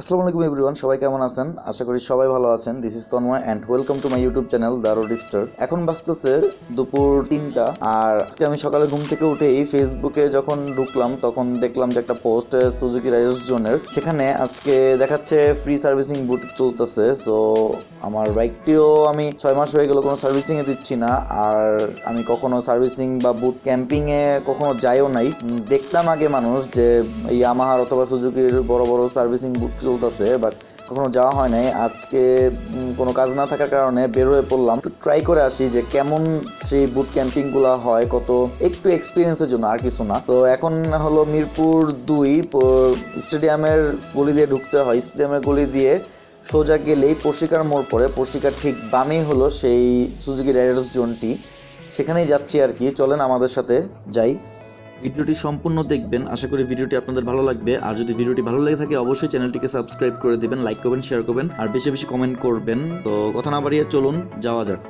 আসসালামু আলাইকুম এভরিওয়ান, সবাই কেমন আছেন? আশা করি সবাই ভালো আছেন। This is Tanmoy and welcome to my YouTube channel the Road Star এখন বাজতেছে দুপুর তিনটা, আর আজকে আমি সকালে ঘুম থেকে উঠেই ফেসবুকে যখন ঢুকলাম, তখন দেখলাম যে একটা পোস্ট সুজুকি রাইস জোনের সেখানে আজকে দেখাচ্ছে ফ্রি সার্ভিসিং বুট চলতেছে সো আমার বাইকটিও আমি ছয় মাস হয়ে গেল কোনো সার্ভিসিং এ দিচ্ছি না, আর আমি কখনো সার্ভিসিং বা বুট ক্যাম্পিং এ কখনো যাইও নাই। দেখতাম আগে মানুষ যে ইয়ামাহার অথবা সুজুকির বড় বড় সার্ভিসিং বুট চলতেছে বাট কখনো যাওয়া হয় নাই। আজকে কোনো কাজ না থাকার কারণে বের হয়ে পড়লাম। ট্রাই করে আসি যে কেমন সেই বুট ক্যাম্পিংগুলা হয়, কত একটু এক্সপিরিয়েন্সের জন্য, আর কিছু না। তো এখন হলো মিরপুর দুই স্টেডিয়ামের গলি দিয়ে ঢুকতে হয়। স্টেডিয়ামের গলি দিয়ে সোজা গেলেই পশিকার মোড় পড়ে। পশিকার ঠিক বামেই হলো সেই সুজুকি রাইডার্স জোনটি সেখানেই যাচ্ছি আর কি। চলেন আমাদের সাথে যাই। ভিডিওটি সম্পূর্ণ দেখবেন। আশা করি ভিডিওটি আপনাদের ভালো লাগবে। আর যদি ভিডিওটি ভালো লেগে থাকে, অবশ্যই চ্যানেলটিকে সাবস্ক্রাইব করে দেবেন, লাইক করবেন, শেয়ার করবেন, আর বেশি বেশি কমেন্ট করবেন। তো কথা না বাড়িয়ে চলুন, যাওয়া যাক।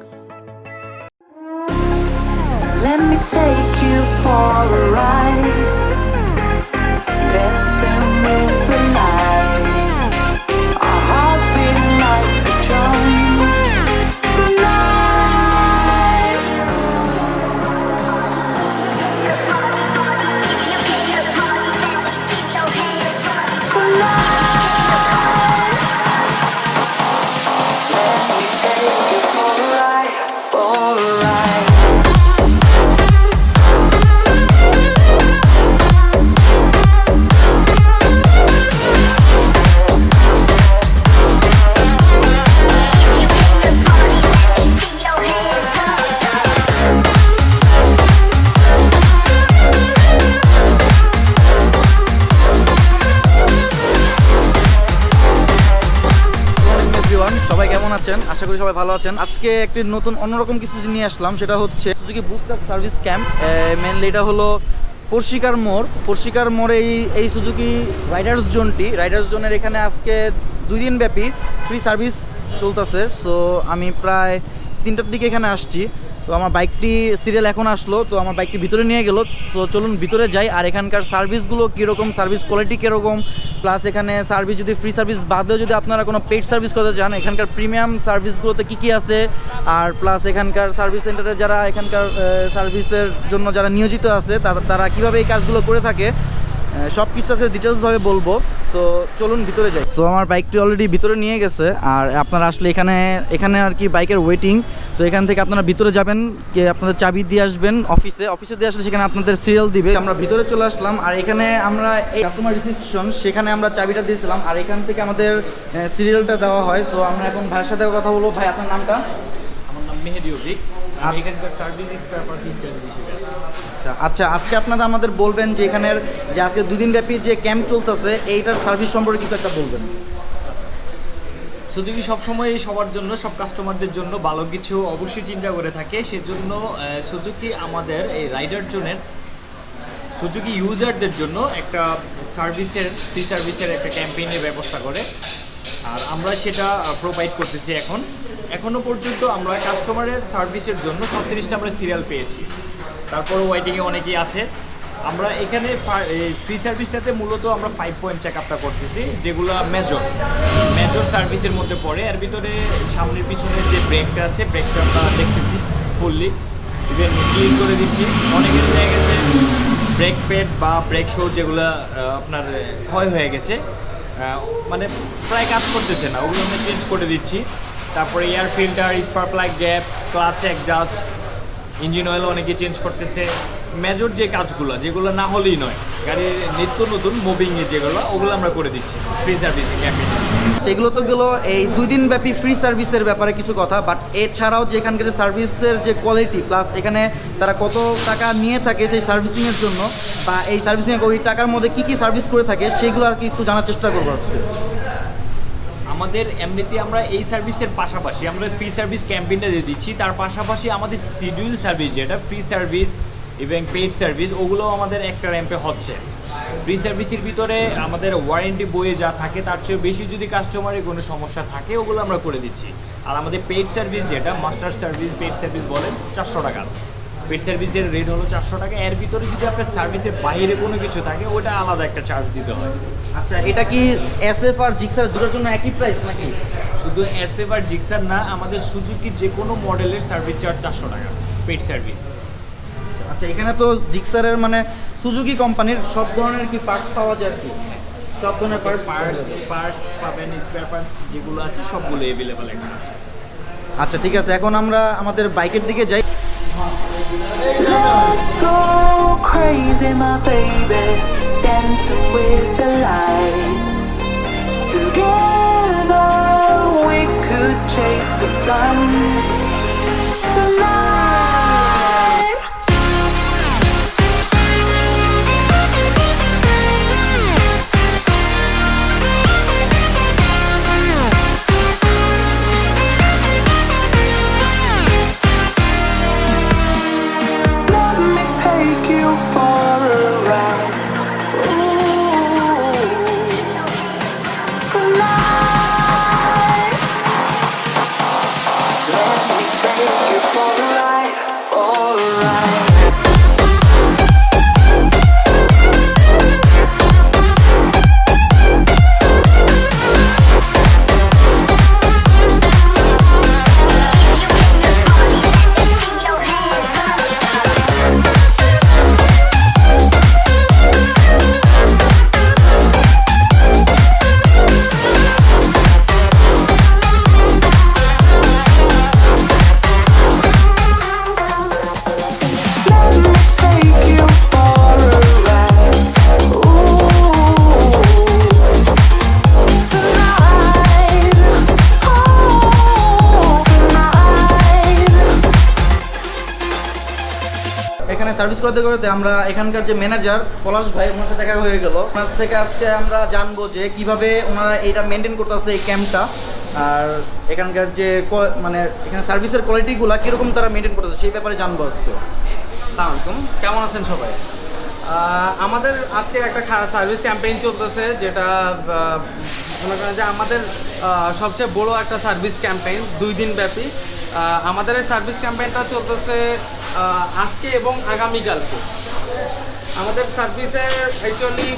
Let me take you for a ride. আশা করি সবাই ভালো আছেন। আজকে একটি নতুন অন্যরকম কিছু নিয়ে আসলাম, সেটা হচ্ছে Suzuki booster service camp mainly এটা হলো পর্শিকার মোড়। পর্শিকার মোড়ে এই এই সুজুকি রাইডার্স জোনটি রাইডার্স জোনের এখানে আজকে দুই দিন ব্যাপী ফ্রি সার্ভিস চলতেছে। সো আমি প্রায় তিনটার দিকে এখানে আসছি। তো আমার বাইকটি সিরিয়াল এখন আসলো, তো আমার বাইকটি ভিতরে নিয়ে গেল। তো চলুন ভিতরে যাই, আর এখানকার সার্ভিসগুলো কীরকম সার্ভিস কোয়ালিটি কীরকম প্লাস এখানে সার্ভিস যদি ফ্রি সার্ভিস বাদেও যদি আপনারা কোনো পেড সার্ভিস করতে চান, এখানকার প্রিমিয়াম সার্ভিসগুলোতে কী কী আছে? আর প্লাস এখানকার সার্ভিস সেন্টারে যারা এখানকার সার্ভিসের জন্য যারা নিয়োজিত আছে, তারা কীভাবে এই কাজগুলো করে থাকে? সব কিছু আজকে ডিটেলসভাবে বলব। তো চলুন ভিতরে যাই। তো আমার বাইকটি অলরেডি ভিতরে নিয়ে গেছে আর আপনারা আসলে এখানে এখানে আর কি বাইকের ওয়েটিং তো এখান থেকে আপনারা ভিতরে যাবেন কে আপনাদের চাবি দিয়ে আসবেন অফিসে অফিসে দিয়ে আসলে সেখানে আপনাদের সিরিয়াল দিবে। আমরা ভিতরে চলে আসলাম আর এখানে আমরা এই কাস্টমার রিসিপশন সেখানে আমরা চাবিটা দিয়েছিলাম আর এখান থেকে আমাদের সিরিয়ালটা দেওয়া হয়। তো আমরা এখন ভাইয়ের সাথে কথা বলব। ভাই আপনার নামটা? আমার নাম মেহেদি অভিক। এখানকার সার্ভিস স্পেয়ার পার্টস ইনচার্জ আচ্ছা আচ্ছা আজকে আপনারা আমাদের বলবেন যে এখানের যে আজকে দুদিন ব্যাপী যে ক্যাম্প চলতেছে, এইটার সার্ভিস সম্পর্কে কিছু একটা বলবেন। সুজুকি সবসময় সবার জন্য, সব কাস্টমারদের জন্য ভালো কিছু অবশ্যই চিন্তা করে থাকে, সেজন্য সুজুকি আমাদের এই রাইডার জোনের সুজুকি ইউজারদের জন্য একটা সার্ভিসের ফ্রি সার্ভিসের একটা ক্যাম্পেইনের ব্যবস্থা করে। আর আমরা সেটা প্রোভাইড করতেছি এখন। এখনও পর্যন্ত আমরা কাস্টমারের সার্ভিসের জন্য ছত্রিশটা আমরা সিরিয়াল পেয়েছি। তারপরে ওয়াইটিংয়ে অনেকেই আছে। আমরা এখানে ফ্রি সার্ভিসটাতে মূলত আমরা ফাইভ পয়েন্ট চেক আপটা করতেছি, যেগুলো মেজর মেজর সার্ভিসের মধ্যে পড়ে। এর ভিতরে সামনের পিছনের যে ব্রেকটা আছে ব্রেকটা আমরা দেখতেছি ফুললি ইভেন ক্লিন করে দিচ্ছি। অনেকের দেখা গেছে ব্রেক প্যাড বা ব্রেক শো যেগুলো আপনার ক্ষয় হয়ে গেছে। মানে প্রায় কাজ করতেছে না, ওগুলো আমরা চেঞ্জ করে দিচ্ছি। তারপরে air filter spark plug gap clutch just engine oil অনেকে চেঞ্জ করতেছে। মেজর যে কাজগুলো, যেগুলো না হলেই নয় গাড়ির নিত্য নতুন মুভিংয়ে যেগুলো, ওগুলো আমরা করে দিচ্ছি ফ্রি সার্ভিসিং ক্যাম্পেইনে সেগুলো তো গেলো এই দুই দিন ব্যাপী ফ্রি সার্ভিসের ব্যাপারে কিছু কথা বাট এছাড়াও যে এখানকার যে সার্ভিসের যে কোয়ালিটি প্লাস এখানে তারা কত টাকা নিয়ে থাকে সেই সার্ভিসিংয়ের জন্য, বা এই সার্ভিসিং ওই টাকার মধ্যে কি কি সার্ভিস করে থাকে, সেগুলো আর কি একটু জানার চেষ্টা করব আমাদের এমনিতে আমরা এই সার্ভিসের পাশাপাশি আমরা ফ্রি সার্ভিস ক্যাম্পেইনটা দিয়ে দিচ্ছি। তার পাশাপাশি আমাদের শিডিউল সার্ভিস যেটা ফ্রি সার্ভিস এবং পেইড সার্ভিস ওগুলো আমাদের একটা র্যাম্পে হচ্ছে। ফ্রি সার্ভিসের ভিতরে আমাদের ওয়ারেন্টি বইয়ে যা থাকে, তার চেয়ে বেশি যদি কাস্টমারের কোনো সমস্যা থাকে, ওগুলো আমরা করে দিচ্ছি। আর আমাদের পেইড সার্ভিস যেটা মাস্টার সার্ভিস পেইড সার্ভিস বলেন, চারশো টাকা। পেট সার্ভিসের রেট হলো চারশো টাকা। এর ভিতরে যদি আপনার সার্ভিসের বাইরে কোনো কিছু থাকে ওটা আলাদা একটা চার্জ দিতে হয়। আচ্ছা এটা কি এস এফ আর জিক্সার দুটোর জন্য একই প্রাইস নাকি? শুধু এসএফ আর জিক্সার না আমাদের সুজুকি যে কোনো মডেলের সার্ভিস চার্জ চারশো টাকা পেট সার্ভিস আচ্ছা এখানে তো জিক্সারের মানে সুজুকি কোম্পানির সব ধরনের কি পার্টস পাওয়া যায় কি? সব ধরনের পার্টস পার্টস পার্টস পাবেন স্পেয়ার পার্ট যেগুলো আছে সবগুলো অ্যাভেলেবেল এখানে আছে। আচ্ছা ঠিক আছে এখন আমরা আমাদের বাইকের দিকে যাই। Let's go crazy, my baby, dancing with the lights. Together we could chase the sun for the light, all right. Service করতে করতে আমরা এখানকার যে ম্যানেজার পলাশ ভাই, ওনার সাথে দেখা হয়ে গেল। ওনার থেকে আজকে আমরা জানব যে কীভাবে ওনারা এটা মেনটেন করতে করতেছে এই ক্যাম্পটা আর এখানকার যে মানে এখানে সার্ভিসের কোয়ালিটিগুলো কীরকম তারা মেনটেন করতেছে, সেই ব্যাপারে জানব আজকে। আসসালামাইকুম কেমন আছেন সবাই? আমাদের আজকে একটা সার্ভিস ক্যাম্পেইন চলতেছে, যেটা মনে করেন যে আমাদের সবচেয়ে বড় একটা সার্ভিস ক্যাম্পেইন দুই দিন ব্যাপী। আমাদের এই সার্ভিস ক্যাম্পেইনটা চলতেছে আজকে এবং আগামীকালকে। আমাদের সার্ভিসের অ্যাকচুয়ালি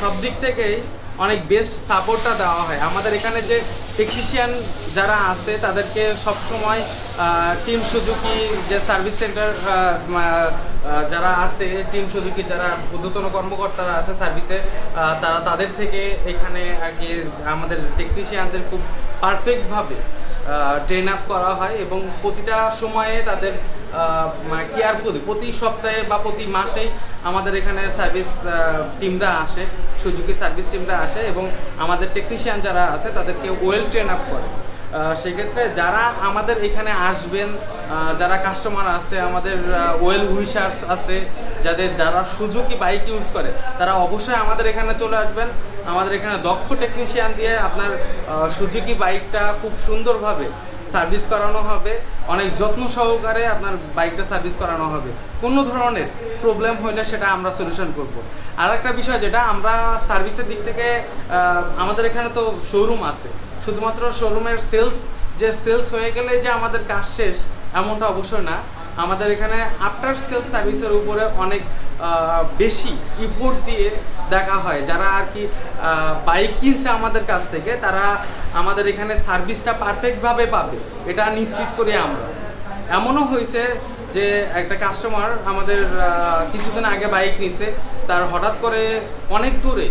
সব দিক থেকেই অনেক বেস্ট সাপোর্টটা দেওয়া হয়। আমাদের এখানে যে টেকনিশিয়ান যারা আছে, তাদেরকে সবসময় টিম সুজুকি যে সার্ভিস সেন্টার যারা আছে টিম সুজুকি যারা ঊর্ধ্বতন কর্মকর্তারা আছে সার্ভিসে তারা তাদের থেকে এখানে আর কি আমাদের টেকনিশিয়ানদের খুব পারফেক্টভাবে ট্রেন আপ করা হয় এবং প্রতিটা সময়ে তাদের মানে কেয়ারফুলি প্রতি সপ্তাহে বা প্রতি মাসেই আমাদের এখানে সার্ভিস টিমরা আসে, সুজুকি সার্ভিস টিমরা আসে এবং আমাদের টেকনিশিয়ান যারা আছে তাদেরকে ওয়েল ট্রেন আপ করে। সেক্ষেত্রে যারা আমাদের এখানে আসবেন যারা কাস্টমার আছে, আমাদের ওয়েল উইশার্স আছে, যাদের যারা সুজুকি বাইক ইউজ করে, তারা অবশ্যই আমাদের এখানে চলে আসবেন। আমাদের এখানে দক্ষ টেকনিশিয়ান দিয়ে আপনার সুজুকি বাইকটা খুব সুন্দরভাবে সার্ভিস করানো হবে। অনেক যত্ন সহকারে আপনার বাইকটা সার্ভিস করানো হবে। কোনো ধরনের প্রবলেম হইলে সেটা আমরা সলিউশন করব। আর একটা বিষয় যেটা, আমরা সার্ভিসের দিক থেকে আমাদের এখানে তো শোরুম আছে। শুধুমাত্র শোরুমের সেলস যে সেলস হয়ে গেলে যে আমাদের কাজ শেষ, এমনটা অবশ্যই না। আমাদের এখানে আফটার সেলস সার্ভিসের উপরে অনেক বেশি ইফোর্ট দিয়ে দেখা হয়। যারা আর কি বাইক কিনছে আমাদের কাছ থেকে, তারা আমাদের এখানে সার্ভিসটা পারফেক্টভাবে পাবে। এটা নিশ্চিত করি আমরা। এমনও হয়েছে যে একটা কাস্টমার আমাদের কিছুদিন আগে বাইক নিছে তার হঠাৎ করে অনেক দূরে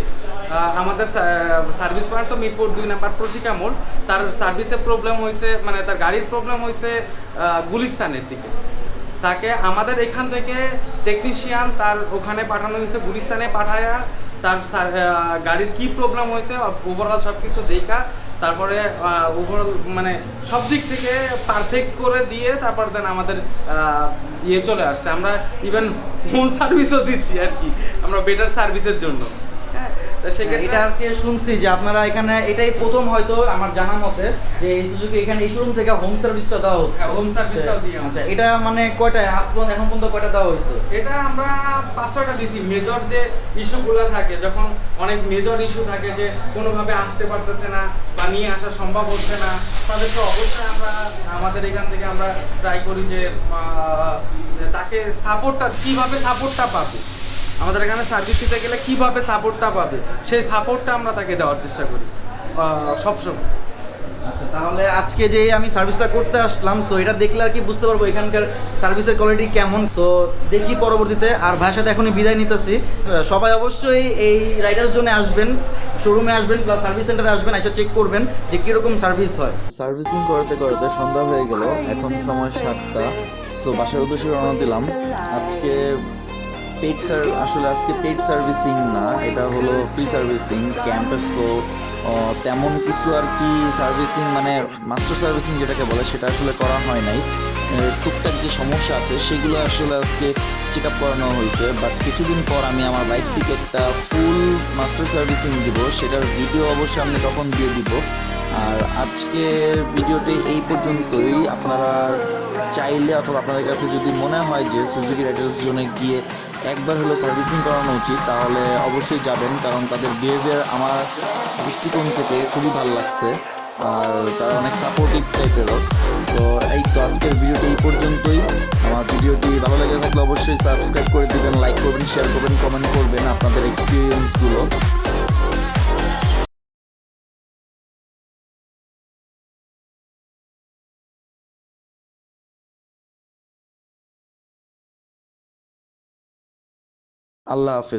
আমাদের সার্ভিস পয়েন্ট তো মিরপুর দুই নাম্বার প্রশিকা মোড়। তার সার্ভিসের প্রবলেম হয়েছে মানে তার গাড়ির প্রবলেম হয়েছে গুলিস্তানের দিকে। তাকে আমাদের এখান থেকে টেকনিশিয়ান তার ওখানে পাঠানো হয়েছে, গুলিস্তানে পাঠায়া, তার গাড়ির কি প্রবলেম হয়েছে ওভারঅল সব কিছু দেখা, তারপরে ওভারঅল মানে সব দিক থেকে পারফেক্ট করে দিয়ে তারপর দেন আমাদের ইয়ে চলে আসছে। আমরা ইভেন হোম সার্ভিসও দিচ্ছি আর কি। আমরা বেটার সার্ভিসের জন্য। এটা আর কি শুনছি যে আপনারা এখানে এটাই প্রথম হয়তো আমার জানা মতে যে এই সুযোগে এখানে এই শোরুম থেকে হোম সার্ভিসটা দেওয়া হচ্ছে। হ্যাঁ, home service টাও দিই আমরা। আচ্ছা এটা মানে কয়টা আজ এখন পর্যন্ত কয়টা দেওয়া হয়েছে? এটা আমরা পাঁচ ছয়টা দিছি মেজর যে ইস্যুগুলো থাকে যখন অনেক মেজর ইস্যু থাকে যে কোনোভাবে আসতে পারতেছে না বা নিয়ে আসা সম্ভব হচ্ছে না তাদেরকে অবশ্যই আমরা আমাদের এখান থেকে আমরা ট্রাই করি যে তাকে সাপোর্টটা কীভাবে সাপোর্টটা পাবে। আমাদের এখানে সার্ভিস দিতে গেলে কীভাবে সাপোর্টটা পাবে? সেই সাপোর্টটা আমরা তাকে দেওয়ার চেষ্টা করি সবসময়। আচ্ছা তাহলে আজকে যে আমি সার্ভিসটা করতে আসলাম তো এটা দেখলে আর কি বুঝতে পারব এখানকার সার্ভিসের কোয়ালিটি কেমন। তো দেখি পরবর্তীতে আর ভাইয়ের সাথে এখনই বিদায় নিতেছি। সবাই অবশ্যই এই রাইডার জন্য আসবেন শোরুমে আসবেন প্লাস সার্ভিস সেন্টারে আসবেন এসে চেক করবেন যে কীরকম সার্ভিস হয়। সার্ভিসিং করতে করতে সন্ধ্যা হয়ে গেল এখন সময় সাতটা। তো বাসার উদ্দেশ্যে রওনা দিলাম। আজকে পেড আসলে আজকে পেড সার্ভিসিং না, এটা হলো ফ্রি সার্ভিসিং ক্যাম্পাস তো তেমন কিছু আর কি সার্ভিসিং মানে মাস্টার সার্ভিসিং যেটাকে বলে, সেটা আসলে করা হয় নাই। টুকটাক যে সমস্যা আছে, সেগুলো আসলে আজকে চেক আপ করানো হয়েছে। বাট কিছুদিন পর আমি আমার বাইক থেকে একটা ফুল মাস্টার সার্ভিসিং দিব, সেটার ভিডিও অবশ্যই আমি তখন দিয়ে দিব। আর আজকের ভিডিওটি এই পর্যন্তই। আপনারা চাইলে অথবা আপনাদের কাছে যদি মনে হয় যে সুজুকি রাইডার্স জোনে গিয়ে একবার হলো সার্ভিসিং করানো উচিত, তাহলে অবশ্যই যাবেন, কারণ তাদের বিহেভিয়ার আমার দৃষ্টিকোণ থেকে খুবই ভালো লাগছে, আর তারা অনেক সাপোর্টিভ টাইপেরও তো এই তো আজকের ভিডিওটি এই পর্যন্তই। আমার ভিডিওটি ভালো লেগে থাকলে অবশ্যই সাবস্ক্রাইব করে দেবেন লাইক করবেন শেয়ার করবেন কমেন্ট করবেন আপনাদের এক্সপিরিয়েন্সগুলো اللہ حافظ